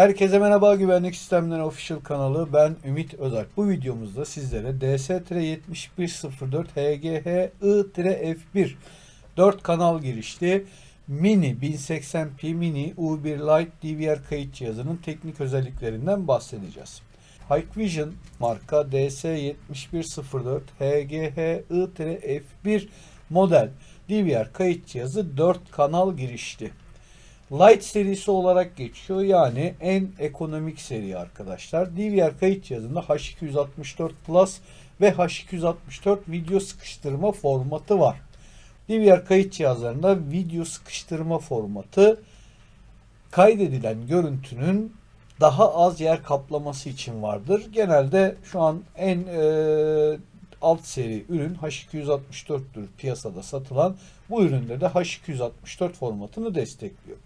Herkese merhaba Güvenlik Sistemleri Official kanalı. Ben Ümit Özalp. Bu videomuzda sizlere DS-7104 HGH-I-F1 4 kanal girişli Mini 1080p Mini U1 Lite DVR kayıt cihazının teknik özelliklerinden bahsedeceğiz. Hikvision marka DS-7104 HGH-I-F1 model DVR kayıt cihazı 4 kanal girişli. Lite serisi olarak geçiyor. Yani en ekonomik seri arkadaşlar. DVR kayıt cihazında H264 Plus ve H264 video sıkıştırma formatı var. DVR kayıt cihazlarında video sıkıştırma formatı kaydedilen görüntünün daha az yer kaplaması için vardır. Genelde şu an en e, alt seri ürün H264'tür piyasada satılan. Bu üründe de H264 formatını destekliyor.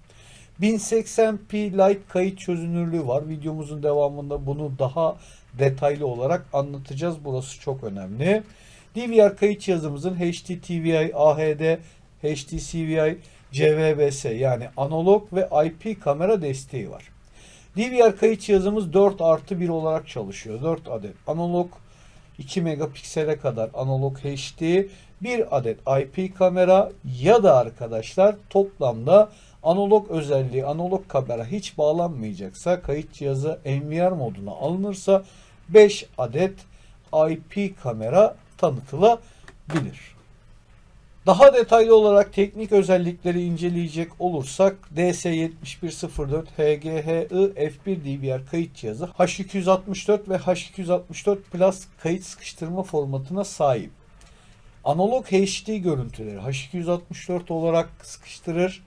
1080p Lite kayıt çözünürlüğü var. Videomuzun devamında bunu daha detaylı olarak anlatacağız. Burası çok önemli. DVR kayıt cihazımızın HDTVI, AHD, HDCVI, CVBS yani analog ve IP kamera desteği var. DVR kayıt cihazımız 4 artı 1 olarak çalışıyor. 4 adet analog, 2 megapiksele kadar analog HD, 1 adet IP kamera ya da arkadaşlar toplamda analog özelliği, analog kamera hiç bağlanmayacaksa kayıt cihazı NVR moduna alınırsa 5 adet IP kamera tanıtılabilir. Daha detaylı olarak teknik özellikleri inceleyecek olursak DS7104 HGH-I F1 DVR kayıt cihazı H264 ve H264 Plus kayıt sıkıştırma formatına sahip. Analog HD görüntüleri H264 olarak sıkıştırır.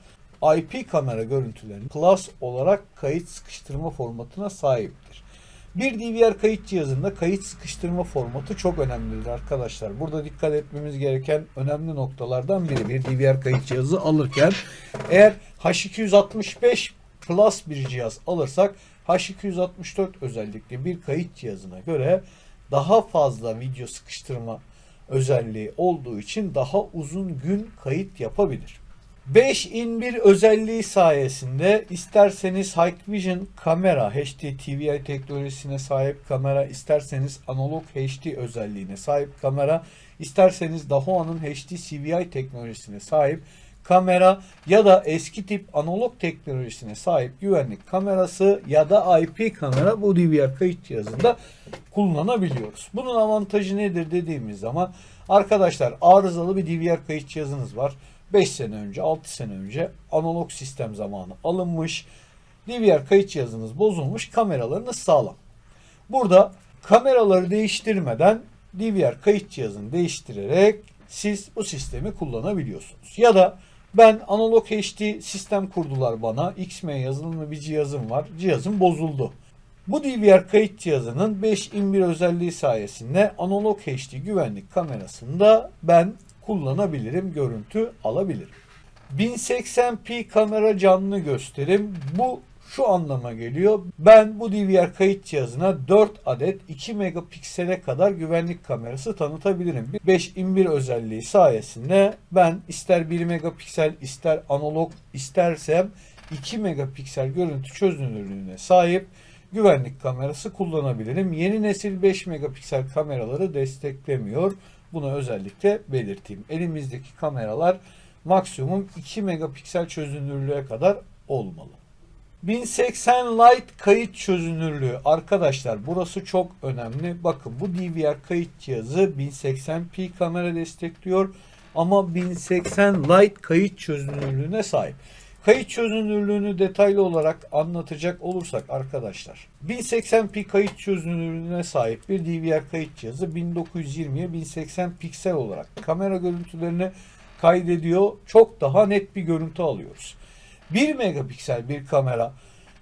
IP kamera görüntülerini Plus olarak kayıt sıkıştırma formatına sahiptir. Bir DVR kayıt cihazında kayıt sıkıştırma formatı çok önemlidir arkadaşlar. Burada dikkat etmemiz gereken önemli noktalardan biri bir DVR kayıt cihazı alırken eğer H265 Plus bir cihaz alırsak H264 özellikle bir kayıt cihazına göre daha fazla video sıkıştırma özelliği olduğu için daha uzun gün kayıt yapabilir. 5 in 1 özelliği sayesinde isterseniz Hikvision kamera HD TVI teknolojisine sahip kamera, isterseniz analog HD özelliğine sahip kamera, isterseniz Dahua'nın HD CVI teknolojisine sahip kamera ya da eski tip analog teknolojisine sahip güvenlik kamerası ya da IP kamera bu DVR kayıt cihazında kullanabiliyoruz. Bunun avantajı nedir dediğimiz zaman arkadaşlar arızalı bir DVR kayıt cihazınız var. 5 sene önce 6 sene önce analog sistem zamanı alınmış. DVR kayıt cihazınız bozulmuş kameralarınız sağlam. Burada kameraları değiştirmeden DVR kayıt cihazını değiştirerek siz bu sistemi kullanabiliyorsunuz. Ya da ben analog HD sistem kurdular bana. XM yazılımlı bir cihazım var. Cihazım bozuldu. Bu DVR kayıt cihazının 5 in 1 özelliği sayesinde analog HD güvenlik kamerasında ben kullanabilirim, görüntü alabilirim. 1080p kamera canlı gösterim. Bu şu anlama geliyor. Ben bu DVR kayıt cihazına 4 adet 2 megapiksele kadar güvenlik kamerası tanıtabilirim. 5 in 1 özelliği sayesinde ben ister 1 megapiksel ister analog istersem 2 megapiksel görüntü çözünürlüğüne sahip güvenlik kamerası kullanabilirim. Yeni nesil 5 megapiksel kameraları desteklemiyor. Bunu özellikle belirteyim. Elimizdeki kameralar maksimum 2 megapiksel çözünürlüğe kadar olmalı. 1080 Lite kayıt çözünürlüğü arkadaşlar burası çok önemli. Bakın bu DVR kayıt cihazı 1080p kamera destekliyor ama 1080 Lite kayıt çözünürlüğüne sahip. Kayıt çözünürlüğünü detaylı olarak anlatacak olursak arkadaşlar 1080p kayıt çözünürlüğüne sahip bir DVR kayıt cihazı 1920'ye 1080 piksel olarak kamera görüntülerini kaydediyor. Çok daha net bir görüntü alıyoruz. 1 megapiksel bir kamera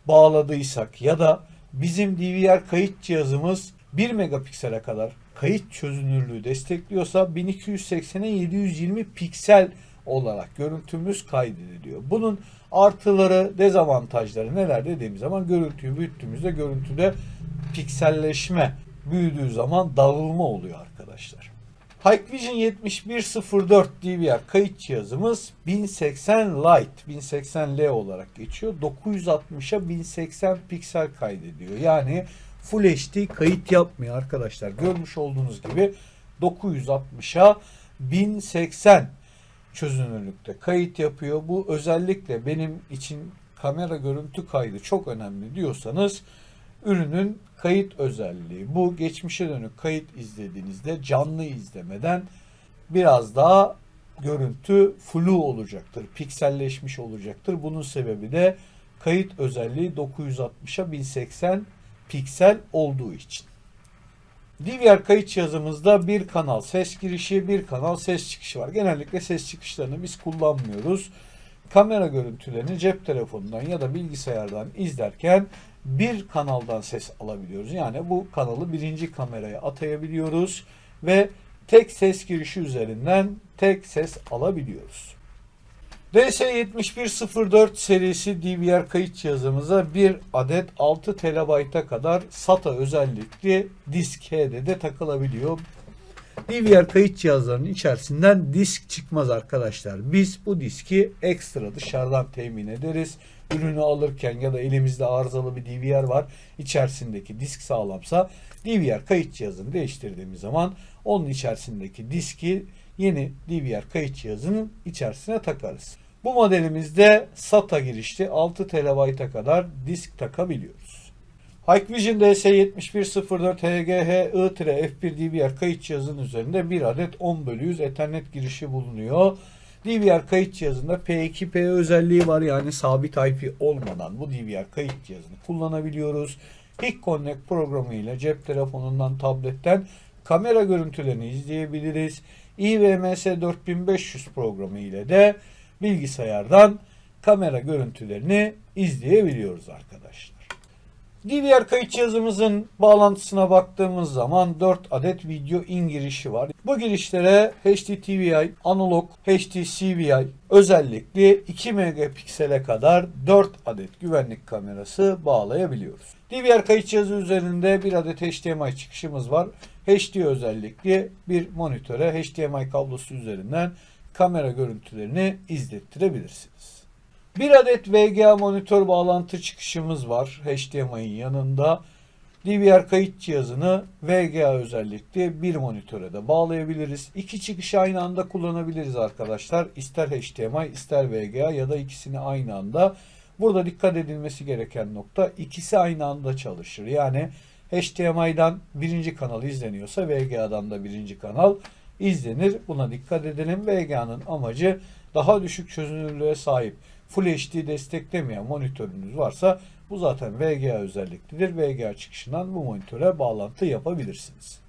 bağladıysak ya da bizim DVR kayıt cihazımız 1 megapiksele kadar kayıt çözünürlüğü destekliyorsa 1280'e 720 piksel olarak görüntümüz kaydediliyor. Bunun artıları, dezavantajları neler dediğimiz zaman görüntüyü büyüttüğümüzde görüntüde pikselleşme büyüdüğü zaman dağılma oluyor arkadaşlar. Hikvision 7104 DVR kayıt cihazımız 1080 Lite, 1080L olarak geçiyor. 960'a 1080 piksel kaydediyor. Yani Full HD kayıt yapmıyor arkadaşlar. Görmüş olduğunuz gibi 960'a 1080 çözünürlükte kayıt yapıyor. Bu özellikle benim için kamera görüntü kaydı çok önemli diyorsanız ürünün kayıt özelliği. Bu geçmişe dönük kayıt izlediğinizde canlı izlemeden biraz daha görüntü flu olacaktır. Pikselleşmiş olacaktır. Bunun sebebi de kayıt özelliği 960'a 1080 piksel olduğu için. DVR kayıt cihazımızda bir kanal ses girişi, bir kanal ses çıkışı var. Genellikle ses çıkışlarını biz kullanmıyoruz. Kamera görüntülerini cep telefonundan ya da bilgisayardan izlerken bir kanaldan ses alabiliyoruz. Yani bu kanalı birinci kameraya atayabiliyoruz ve tek ses girişi üzerinden tek ses alabiliyoruz. DS7104 serisi DVR kayıt cihazımıza bir adet 6 TB'a kadar SATA özellikli disk HD'de takılabiliyor. DVR kayıt cihazlarının içerisinden disk çıkmaz arkadaşlar. Biz bu diski ekstra dışarıdan temin ederiz. Ürünü alırken ya da elimizde arızalı bir DVR var. İçerisindeki disk sağlamsa DVR kayıt cihazını değiştirdiğimiz zaman onun içerisindeki diski yeni DVR kayıt cihazının içerisine takarız. Bu modelimizde SATA girişli 6 TB'a kadar disk takabiliyoruz. Hikvision DS7104 HGH I-F1 DVR kayıt cihazının üzerinde bir adet 10 bölü 100 Ethernet girişi bulunuyor. DVR kayıt cihazında P2P özelliği var yani sabit IP olmadan bu DVR kayıt cihazını kullanabiliyoruz. Hick Connect programı ile cep telefonundan, tabletten kamera görüntülerini izleyebiliriz. IVMS 4500 programı ile de bilgisayardan kamera görüntülerini izleyebiliyoruz arkadaşlar. DVR kayıt cihazımızın bağlantısına baktığımız zaman 4 adet video in girişi var. Bu girişlere HDTVI, analog, HDCVI özellikle 2 megapiksele kadar 4 adet güvenlik kamerası bağlayabiliyoruz. DVR kayıt cihazı üzerinde bir adet HDMI çıkışımız var. HD özellikli bir monitöre HDMI kablosu üzerinden kamera görüntülerini izlettirebilirsiniz. Bir adet VGA monitör bağlantı çıkışımız var HDMI'nin yanında. DVR kayıt cihazını VGA özellikle bir monitöre de bağlayabiliriz. İki çıkışı aynı anda kullanabiliriz arkadaşlar. İster HDMI ister VGA ya da ikisini aynı anda. Burada dikkat edilmesi gereken nokta ikisi aynı anda çalışır. Yani HDMI'dan birinci kanal izleniyorsa VGA'dan da birinci kanal izlenir. Buna dikkat edelim. VGA'nın amacı daha düşük çözünürlüğe sahip Full HD desteklemeyen monitörünüz varsa bu zaten VGA özelliklidir. VGA çıkışından bu monitöre bağlantı yapabilirsiniz.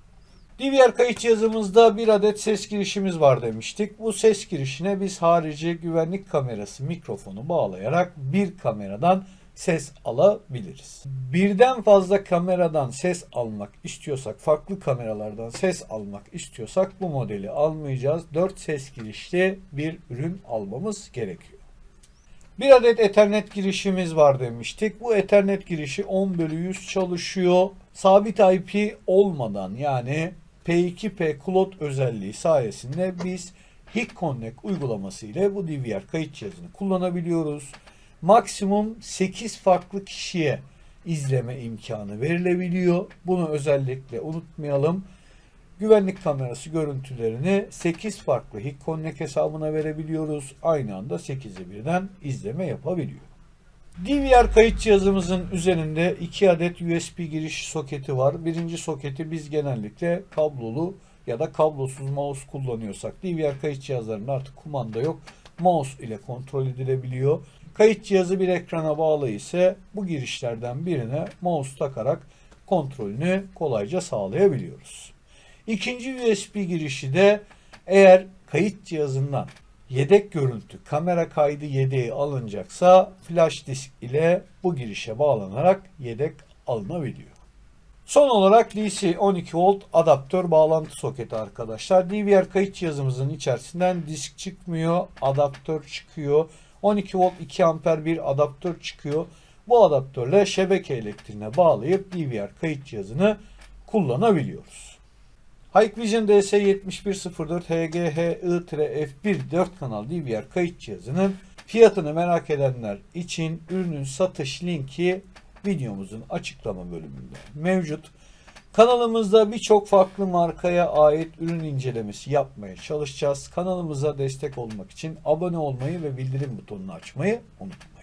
DVR kayıt cihazımızda bir adet ses girişimiz var demiştik. Bu ses girişine biz harici güvenlik kamerası mikrofonu bağlayarak bir kameradan ses alabiliriz. Birden fazla kameradan ses almak istiyorsak, farklı kameralardan ses almak istiyorsak bu modeli almayacağız. 4 ses girişli bir ürün almamız gerekiyor. Bir adet Ethernet girişimiz var demiştik. Bu Ethernet girişi 10 bölü 100 çalışıyor. Sabit IP olmadan yani P2P Cloud özelliği sayesinde biz Hick Connect uygulaması ile bu DVR kayıt cihazını kullanabiliyoruz. Maksimum 8 farklı kişiye izleme imkanı verilebiliyor. Bunu özellikle unutmayalım. Güvenlik kamerası görüntülerini 8 farklı Hick Connect hesabına verebiliyoruz. Aynı anda 8'i birden izleme yapabiliyor. DVR kayıt cihazımızın üzerinde 2 adet USB giriş soketi var. Birinci soketi biz genellikle kablolu ya da kablosuz mouse kullanıyorsak DVR kayıt cihazlarında artık kumanda yok. Mouse ile kontrol edilebiliyor. Kayıt cihazı bir ekrana bağlı ise bu girişlerden birine mouse takarak kontrolünü kolayca sağlayabiliyoruz. İkinci USB girişi de eğer kayıt cihazından yedek görüntü kamera kaydı yedeği alınacaksa flash disk ile bu girişe bağlanarak yedek alınabiliyor. Son olarak DC 12 volt adaptör bağlantı soketi arkadaşlar. DVR kayıt cihazımızın içerisinden disk çıkmıyor, adaptör çıkıyor. 12 volt 2 amper bir adaptör çıkıyor. Bu adaptörle şebeke elektriğine bağlayıp DVR kayıt cihazını kullanabiliyoruz. Hikvision DS7104 HGH-I-F1 4 kanal DVR kayıt cihazının fiyatını merak edenler için ürünün satış linki videomuzun açıklama bölümünde mevcut. Kanalımızda birçok farklı markaya ait ürün incelemesi yapmaya çalışacağız. Kanalımıza destek olmak için abone olmayı ve bildirim butonunu açmayı unutmayın.